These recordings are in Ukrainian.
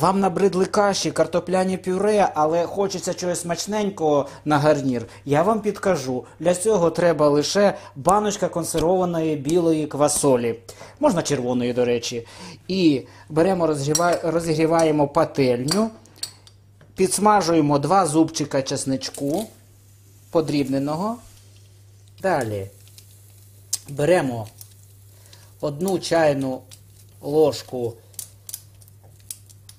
Вам набридли каші, картопляні пюре, але хочеться чогось смачненького на гарнір. Я вам підкажу. Для цього треба лише баночка консервованої білої квасолі. Можна червоної, до речі. І беремо, розігріваємо пательню, підсмажуємо два зубчика чесничку подрібненого. Далі беремо одну чайну ложку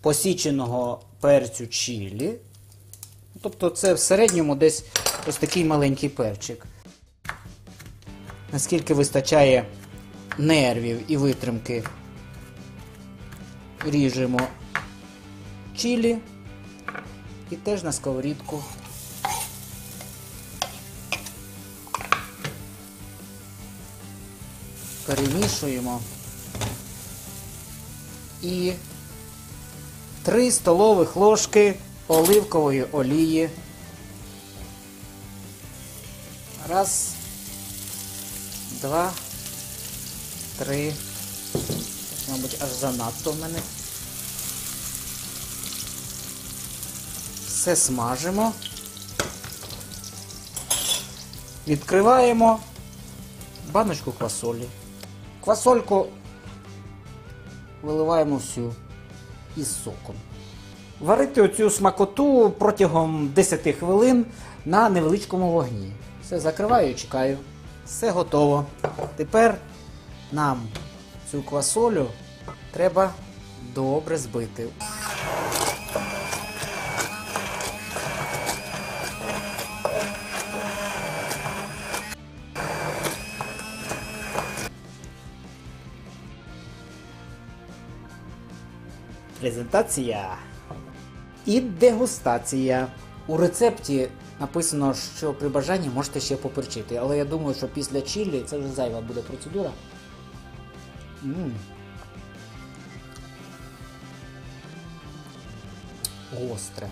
посіченого перцю чилі. Тобто це в середньому десь ось такий маленький перчик. Наскільки вистачає нервів і витримки, ріжемо чилі і теж на сковорідку. Перемішуємо. І 3 столових ложки оливкової олії. Раз, два, три. Мабуть, аж занадто в мене. Все смажимо. Відкриваємо баночку квасолі. Квасольку виливаємо всю із соком. Варити оцю смакоту протягом 10 хвилин на невеличкому вогні. Все закриваю і чекаю. Все готово. Тепер нам цю квасолю треба добре збити. Презентація і дегустація. У рецепті написано, що при бажанні можете ще поперчити, але я думаю, що після чилі це вже зайва буде процедура. м Гостре.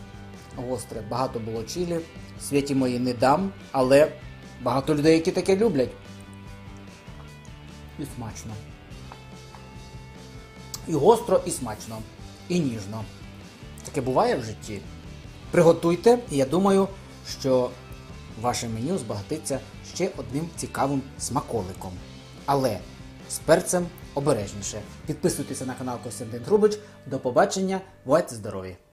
Гостре. Багато було чилі. Світі мої не дам, але багато людей, які таке люблять. І смачно. І гостро, і смачно, і ніжно. Таке буває в житті. Приготуйте, і я думаю, що ваше меню збагатиться ще одним цікавим смаколиком. Але з перцем обережніше. Підписуйтеся на канал Костянтин Трубич. До побачення, бувайте здорові!